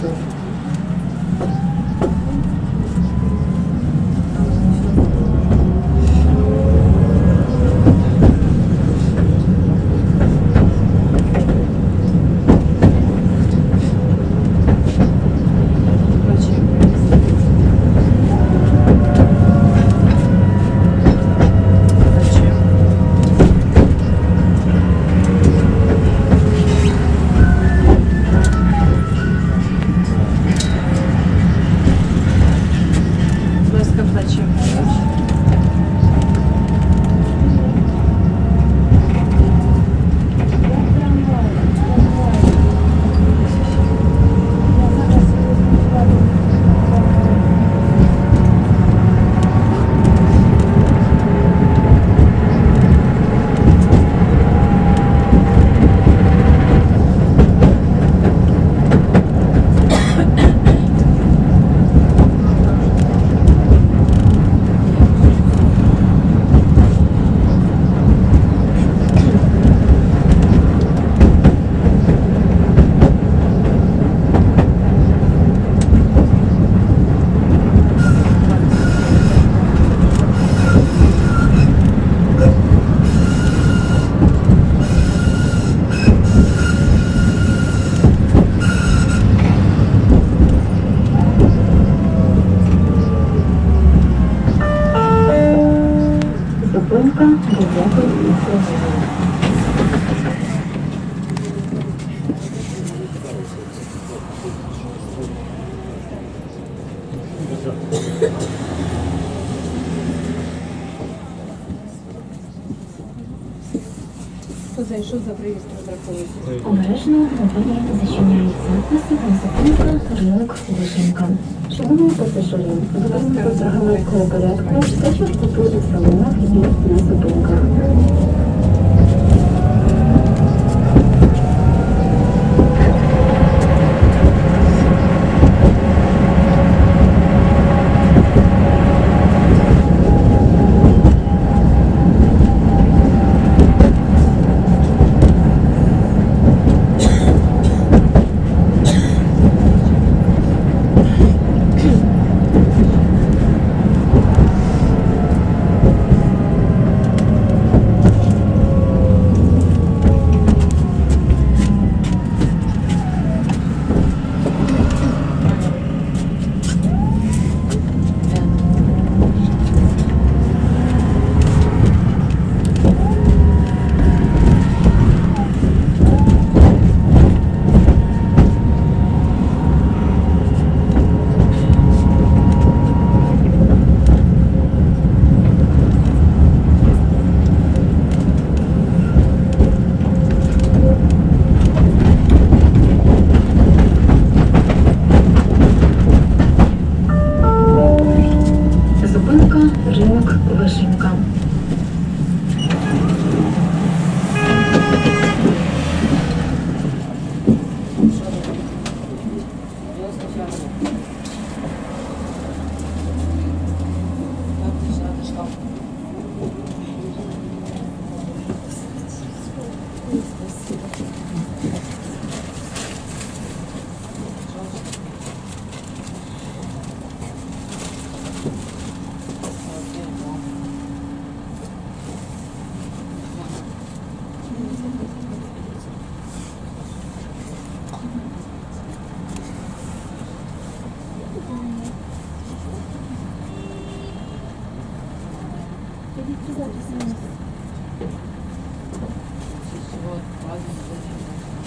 зупинка. Ласка Зупинка 9 мікрорайон. Хто зайшов за приїзд? Обережно двері зачиняються. Наступна зупинка ринок Вишенька. Шановні пасажири, будь ласка, громадського порядку та чистоти в салонах і на зупинках. Thank you.